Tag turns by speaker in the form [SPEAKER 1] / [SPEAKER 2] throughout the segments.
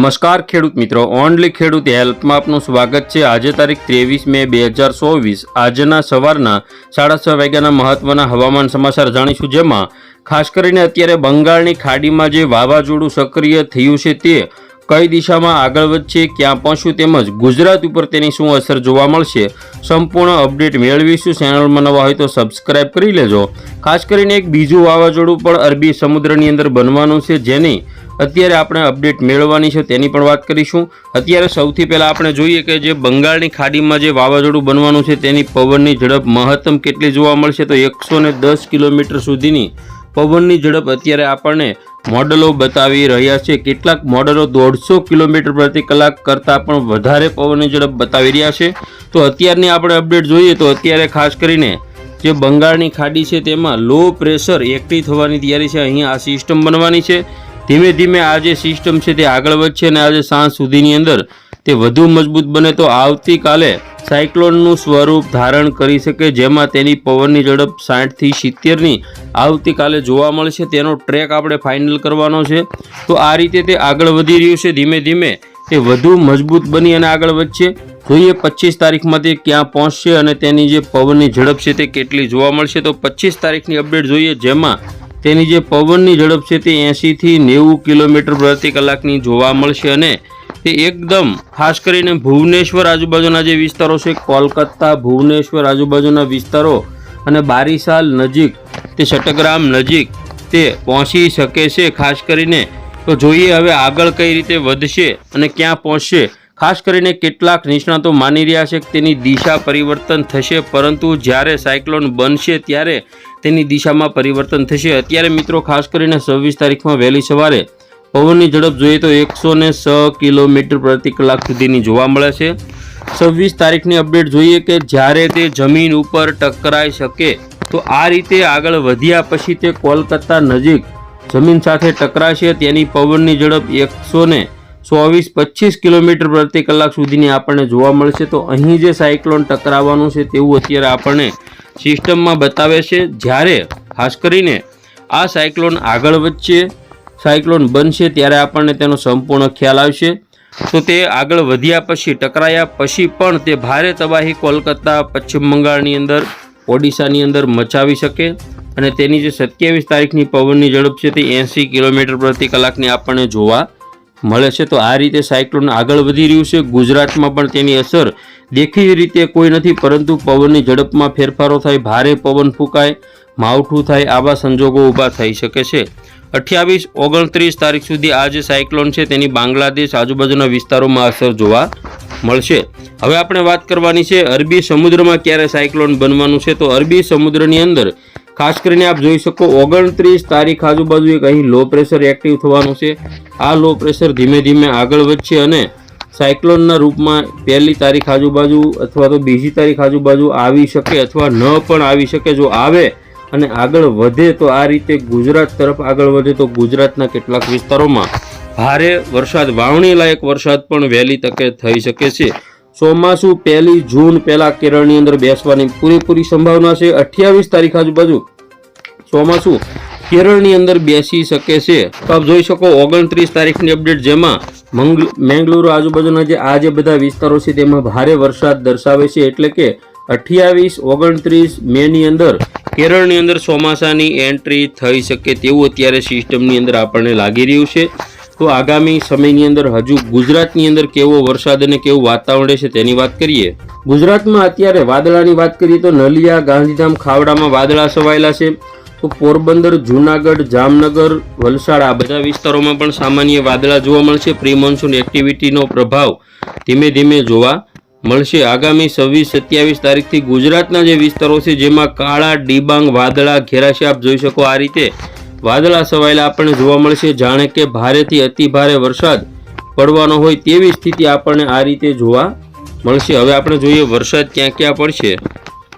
[SPEAKER 1] નમસ્કાર ખેડૂત મિત્રો. ઓનલી ખેડૂત હેલ્પમાં આપનું સ્વાગત છે. આજે તારીખ ત્રેવીસ મે બે હજાર ચોવીસ. આજના સવારના સાડા છ વાગ્યાના મહત્વના હવામાન સમાચાર જાણીશું. જેમાં ખાસ કરીને અત્યારે બંગાળની ખાડીમાં જે વાવાઝોડું સક્રિય થયું છે તે કઈ દિશામાં આગળ વધશે, ક્યાં પહોંચ્યું તેમજ ગુજરાત ઉપર તેની શું અસર જોવા મળશે, સંપૂર્ણ અપડેટ મેળવીશું. ચેનલમાં નવા હોય તો સબસ્ક્રાઇબ કરી લેજો. ખાસ કરીને એક બીજું વાવાઝોડું પણ અરબી સમુદ્રની અંદર બનવાનું છે, જેની અત્યારે આપણે અપડેટ મેળવવાની છે તેની પણ વાત કરીશું. અત્યારે સૌથી પહેલાં આપણે જોઈએ કે જે બંગાળની ખાડીમાં જે વાવાઝોડું બનવાનું છે તેની પવનની ઝડપ મહત્તમ કેટલી જોવા મળશે, તો એકસો કિલોમીટર સુધીની પવનની ઝડપ અત્યારે આપણને મોડલો બતાવી રહ્યા છે. કેટલાક મોડલો દોઢસો કિલોમીટર પ્રતિ કલાક કરતાં પણ વધારે પવનની ઝડપ બતાવી રહ્યા છે. તો અત્યારની આપણે અપડેટ જોઈએ તો અત્યારે ખાસ કરીને જે બંગાળની ખાડી છે તેમાં લો પ્રેશર એક્ટિવ થવાની તૈયારી છે. અહીંયા આ સિસ્ટમ બનવાની છે. ધીમે ધીમે આ જે સિસ્ટમ છે તે આગળ વધશે અને આજે સાંજ સુધીની અંદર તે વધુ મજબૂત બને તો આવતીકાલે સાયક્લોનનું સ્વરૂપ ધારણ કરી શકે, જેમાં તેની પવનની ઝડપ સાઠથી સિત્તેરની આવતીકાલે જોવા મળશે. તેનો ટ્રેક આપણે ફાઇનલ કરવાનો છે. તો આ રીતે તે આગળ વધી રહ્યું છે. ધીમે ધીમે તે વધુ મજબૂત બની અને આગળ વધશે. જોઈએ પચીસ તારીખમાં તે ક્યાં પહોંચશે અને તેની જે પવનની ઝડપ છે તે કેટલી જોવા મળશે. તો પચીસ તારીખની અપડેટ જોઈએ, જેમાં તેની જે પવનની ઝડપ છે તે એંશીથી નેવું કિલોમીટર પ્રતિ કલાકની જોવા મળશે અને તે એકદમ ખાસ કરીને ભુવનેશ્વર આજુબાજુના જે વિસ્તારો છે, કોલકાતા, ભુવનેશ્વર આજુબાજુના વિસ્તારો અને બારીસાલ નજીક તે ચટ્ટગ્રામ નજીક તે પહોંચી શકે છે. ખાસ કરીને તો જોઈએ હવે આગળ કઈ રીતે વધશે અને ક્યાં પહોંચશે. ખાસ કરીને કેટલાક નિષ્ણાતો માની રહ્યા છે કે તેની દિશા પરિવર્તન થશે, પરંતુ જ્યારે સાયક્લોન બનશે ત્યારે તેની દિશામાં પરિવર્તન થશે. અત્યારે મિત્રો ખાસ કરીને છવ્વીસ તારીખમાં વહેલી સવારે પવનની ઝડપ જોઈએ તો એકસો ને છ કિલોમીટર પ્રતિ કલાક સુધીની જોવા મળે છે. છવ્વીસ તારીખની અપડેટ જોઈએ કે જ્યારે તે જમીન ઉપર ટકરાઈ શકે, તો આ રીતે આગળ વધ્યા પછી તે કોલકાતા નજીક જમીન સાથે ટકરાશે. તેની પવનની ઝડપ એકસો ને ચોવીસ પચીસ કિલોમીટર પ્રતિ કલાક સુધીની આપણને જોવા મળશે. તો અહીં જે સાયક્લોન ટકરાવવાનું છે તેવું અત્યારે આપણને સિસ્ટમમાં બતાવે છે. જ્યારે ખાસ કરીને આ સાયક્લોન આગળ વધશે સાયક્લોન બનશે ત્યારે આપણને તેનો સંપૂર્ણ ખ્યાલ આવશે. તો તે આગળ વધ્યા પછી, ટકરાયા પછી પણ તે ભારે તબાહી કોલકાતા, પશ્ચિમ બંગાળની અંદર, ઓડિશાની અંદર મચાવી શકે અને તેની જે સત્યાવીસ તારીખની પવનની ઝડપ છે તે એંસી કિલોમીટર પ્રતિ કલાકની આપણને જોવા મળે છે. તો આ રીતે સાયક્લોન આગળ વધી રહ્યું છે. ગુજરાતમાં પણ તેની અસર દેખી રીતે કોઈ નથી, પરંતુ પવનની ઝડપમાં ફેરફારો થાય, ભારે પવન ફૂંકાય, માવઠું થાય, આવા સંજોગો ઊભા થઈ શકે છે. અઠ્યાવીસ, ઓગણત્રીસ તારીખ સુધી આ જે સાયક્લોન છે તેની બાંગ્લાદેશ આજુબાજુના વિસ્તારોમાં અસર જોવા મળશે. હવે આપણે વાત કરવાની છે અરબી સમુદ્રમાં ક્યારે સાયક્લોન બનવાનું છે. તો અરબી સમુદ્રની અંદર ખાસ કરીને આપ જોઈ શકો ઓગણત્રીસ તારીખ આજુબાજુ એક અહીં લો પ્રેશર એક્ટિવ થવાનું છે. આ લો પ્રેશર ધીમે ધીમે આગળ વધશે અને સાયક્લોનના રૂપમાં પહેલી તારીખ આજુબાજુ અથવા તો બીજી તારીખ આજુબાજુ આવી શકે અથવા ન પણ આવી શકે. જો આવે અને આગળ વધે તો આ રીતે ગુજરાત તરફ આગળ વધે તો ગુજરાતના કેટલાક વિસ્તારોમાં ભારે વરસાદ વાવણી લાયક વરસાદ પણ વહેલી તકે થઈ શકે છે. ચોમાસું પહેલી જૂન પહેલાં કેરળની અંદર બેસવાની પૂરેપૂરી સંભાવના છે. અઠ્યાવીસ તારીખ આજુબાજુ ચોમાસું કેરળની અંદર બેસી શકે છે. તો આપ જોઈ શકો ઓગણત્રીસ તારીખની અપડેટ જેમાં મંગ મેંગલુરુ આજુબાજુના જે આ જે બધા વિસ્તારો છે તેમાં ભારે વરસાદ દર્શાવે છે. એટલે કે અઠ્યાવીસ, ઓગણત્રીસ, મેની અંદર કેરળની અંદર ચોમાસાની એન્ટ્રી થઈ શકે તેવું અત્યારે સિસ્ટમની અંદર આપણને લાગી રહ્યું છે. તો આગામી સમયની અંદર હજુ ગુજરાતની અંદર કેવો વરસાદ અને કેવું વાતાવરણ છે તેની વાત કરીએ. ગુજરાતમાં અત્યારે વાદળાની વાત કરીએ તો નલિયા, ગાંધીધામ, ખાવડામાં વાદળા છવાયેલા છે. તો પોરબંદર, જૂનાગઢ, જામનગર, વલસાડ આ બધા વિસ્તારોમાં પણ સામાન્ય વાદળા જોવા મળશે. પ્રી મોન્સૂન એક્ટિવિટીનો પ્રભાવ ધીમે ધીમે જોવા મળશે. આગામી છવ્વીસ, સત્યાવીસ તારીખથી ગુજરાતના જે વિસ્તારો છે, જેમાં કાળા, ડિબાંગ, વાદળા ઘેરાશે આપ જોઈ શકો આ રીતે. વાદળા સવાયેલા આપણને જોવા મળશે. જાણે કે ભારેથી અતિ ભારે વરસાદ પડવાનો હોય તેવી સ્થિતિ આપણને આ રીતે જોવા મળશે. હવે આપણે જોઈએ વરસાદ ક્યાં ક્યાં પડશે.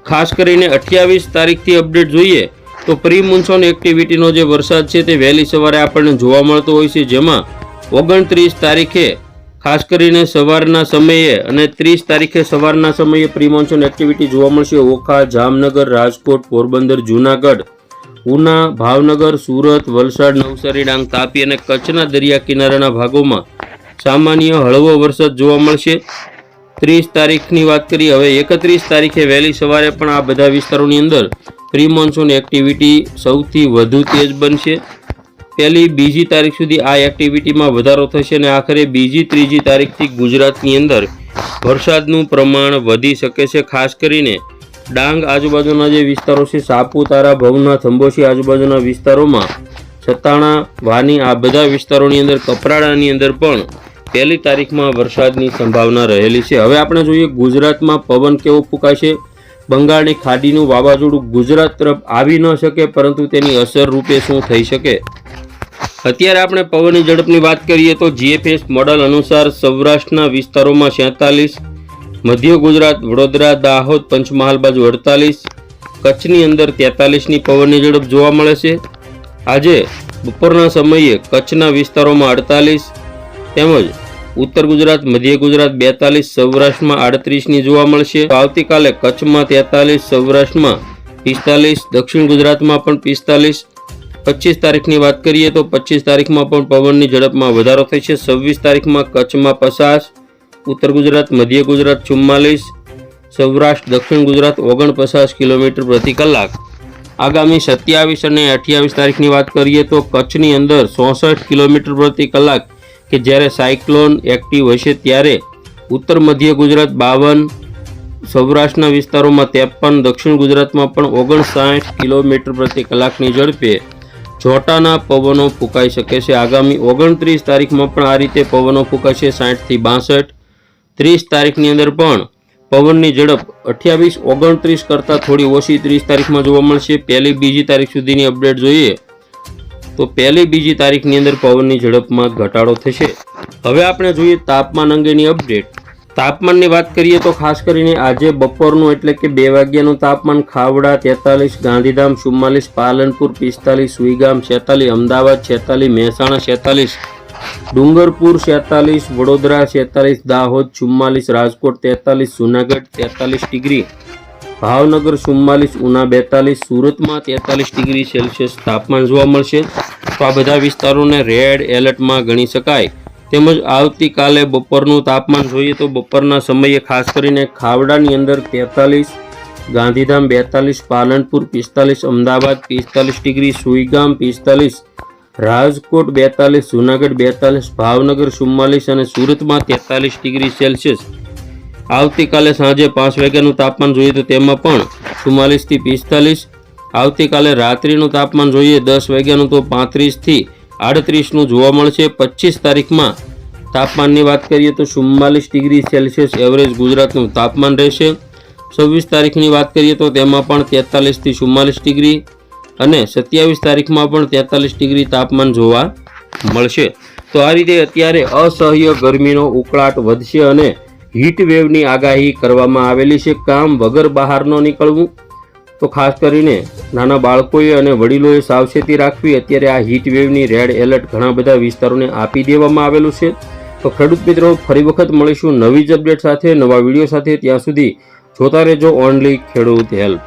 [SPEAKER 1] ખાસ કરીને અઠ્યાવીસ તારીખથી અપડેટ જોઈએ તો પ્રી મોન્સૂન એક્ટિવિટીનો જે વરસાદ છે તે વહેલી સવારે આપણને જોવા મળતો હોય છે, જેમાં ઓગણત્રીસ તારીખે ખાસ કરીને સવારના સમયે અને ત્રીસ તારીખે સવારના સમયે પ્રી મોન્સૂન એક્ટિવિટી જોવા મળશે. ઓખા, જામનગર, રાજકોટ, પોરબંદર, જૂનાગઢ, ઉના, ભાવનગર, સુરત, વલસાડ, નવસારી, ડાંગ, તાપી અને કચ્છના દરિયા કિનારાના ભાગોમાં સામાન્ય હળવો વરસાદ જોવા મળશે. ત્રીસ તારીખની વાત કરીએ, હવે એકત્રીસ તારીખે વહેલી સવારે પણ આ બધા વિસ્તારોની અંદર પ્રી મોન્સૂન એક્ટિવિટી સૌથી વધુ તેજ બનશે. પહેલી બીજી તારીખ સુધી આ એક્ટિવિટીમાં વધારો થશે અને આખરે બીજી, ત્રીજી તારીખથી ગુજરાતની અંદર વરસાદનું પ્રમાણ વધી શકે છે. ખાસ કરીને ડાંગ આજુબાજુના જે વિસ્તારો છે, સાપુતારા ભવનાથ અંબોશી આજુબાજુના વિસ્તારોમાં છતાણા, વાની, આ બધા વિસ્તારોની અંદર, કપરાડાની અંદર પણ પહેલી તારીખમાં વરસાદની સંભાવના રહેલી છે. હવે આપણે જોઈએ ગુજરાતમાં પવન કેવો ફૂંકાશે. બંગાળની ખાડીનું વાવાઝોડું ગુજરાત તરફ આવી ન શકે, પરંતુ તેની અસર રૂપે શું થઈ શકે? અત્યારે આપણે પવનની ઝડપની વાત કરીએ તો જીએફએસ મોડલ અનુસાર સૌરાષ્ટ્રના વિસ્તારોમાં સેતાલીસ મધ્ય ગુજરાત, વડોદરા, દાહોદ, પંચમહાલ બાજુ અડતાલીસ, કચ્છની અંદર તેતાલીસની પવનની ઝડપ જોવા મળે છે. આજે બપોરના સમયે કચ્છના વિસ્તારોમાં અડતાલીસ, તેમજ ઉત્તર ગુજરાત, મધ્ય ગુજરાત બેતાલીસ, સૌરાષ્ટ્રમાં આડત્રીસની જોવા મળશે. આવતીકાલે કચ્છમાં તેતાલીસ, સૌરાષ્ટ્રમાં પિસ્તાલીસ, દક્ષિણ ગુજરાતમાં પણ પિસ્તાલીસ પચીસ તારીખની વાત કરીએ તો પચીસ તારીખમાં પણ પવનની ઝડપમાં વધારો થશે છવ્વીસ તારીખમાં કચ્છમાં પચાસ, ઉત્તર ગુજરાત, મધ્ય ગુજરાત ચુમ્માલીસ, સૌરાષ્ટ્ર, દક્ષિણ ગુજરાત ઓગણપચાસ કિલોમીટર પ્રતિ કલાક. આગામી સત્યાવીસ અને અઠ્યાવીસ તારીખની વાત કરીએ તો કચ્છની અંદર ચોસઠ કિલોમીટર પ્રતિ કલાક કે જ્યારે સાયક્લોન એક્ટિવ હશે ત્યારે ઉત્તર મધ્ય ગુજરાત, બાવન, સૌરાષ્ટ્રના વિસ્તારોમાં ત્રેપન, દક્ષિણ ગુજરાતમાં પણ ઓગણસાઠ કિલોમીટર પ્રતિ કલાકની ઝડપે જોટાના પવનો ફૂંકાઈ શકે છે. આગામી ઓગણત્રીસ તારીખમાં પણ આ રીતે પવનો ફૂંકાશે. સાઠથી બાસઠ. ત્રીસ તારીખની અંદર પણ પવનની ઝડપ અઠ્યાવીસ, ઓગણત્રીસ કરતાં થોડી ઓછી ત્રીસ તારીખમાં જોવા મળશે. પહેલી બીજી તારીખ સુધીની અપડેટ જોઈએ તો પહેલી બીજી તારીખની અંદર પવનની ઝડપમાં ઘટાડો થશે. હવે આપણે જોઈએ તાપમાન અંગેની અપડેટ. તાપમાનની વાત કરીએ તો ખાસ કરીને આજે બપોરનું એટલે કે બે વાગ્યાનું તાપમાન ખાવડા, તેતાલીસ, ગાંધીધામ, ચુમ્માલીસ, પાલનપુર, પિસ્તાલીસ, સુઈગામ છેતાલીસ અમદાવાદ છેતાલીસ મહેસાણા, છેતાલીસ, ડુંગરપુર, છેતાલીસ, વડોદરા, છેતાલીસ, દાહોદ, ચુમ્માલીસ, રાજકોટ, તેતાલીસ, જુનાગઢ, તેતાલીસ ડિગ્રી, ભાવનગર, ચુમ્માલીસ, ઉના બેતાલીસ, સુરતમાં તેતાલીસ ડિગ્રી સેલ્સિયસ તાપમાન જોવા મળશે. તો આ બધા વિસ્તારોને રેડ એલર્ટમાં ગણી શકાય. તેમજ આવતીકાલે બપોરનું તાપમાન જોઈએ તો બપોરના સમયે ખાસ કરીને ખાવડાની અંદર તેતાલીસ, ગાંધીધામ બેતાલીસ, પાલનપુર પિસ્તાલીસ, અમદાવાદ પિસ્તાલીસ ડિગ્રી, સુઈગામ પિસ્તાલીસ, રાજકોટ બેતાલીસ, જુનાગઢ બેતાલીસ, ભાવનગર ચુમ્માલીસ અને સુરતમાં તેતાલીસ ડિગ્રી સેલ્સિયસ. આવતીકાલે સાંજે પાંચ વાગ્યાનું તાપમાન જોઈએ તો તેમાં પણ ચુમ્માલીસથી પિસ્તાલીસ. આવતીકાલે રાત્રિનું તાપમાન જોઈએ દસ વાગ્યાનું તો પાંત્રીસથી આડત્રીસનું જોવા મળશે. પચીસ તારીખમાં તાપમાનની વાત કરીએ તો ચુમ્માલીસ ડિગ્રી સેલ્સિયસ એવરેજ ગુજરાતનું તાપમાન રહેશે. છવ્વીસ તારીખની વાત કરીએ તો તેમાં પણ તેતાલીસથી ચુમ્માલીસ ડિગ્રી અને સત્યાવીસ તારીખમાં પણ તેતાલીસ ડિગ્રી તાપમાન જોવા મળશે. તો આ રીતે અત્યારે અસહ્ય ગરમીનો ઉકળાટ વધશે અને હીટ વેવની આગાહી કરવામાં આવેલી છે. કામ વગર બહાર ન નીકળવું. તો ખાસ કરીને નાના બાળકોએ અને વડીલોએ સાવચેતી રાખવી અત્યારે આ હીટ વેવની રેડ એલર્ટ ઘણા બધા વિસ્તારોને આપી દેવામાં આવેલું છે. તો ખેડૂત મિત્રો, ફરી વખત મળીશું નવી જ અપડેટ સાથે, નવા વીડિયો સાથે. ત્યાં સુધી જોતા રહેજો ઓનલી ખેડૂત હેલ્પ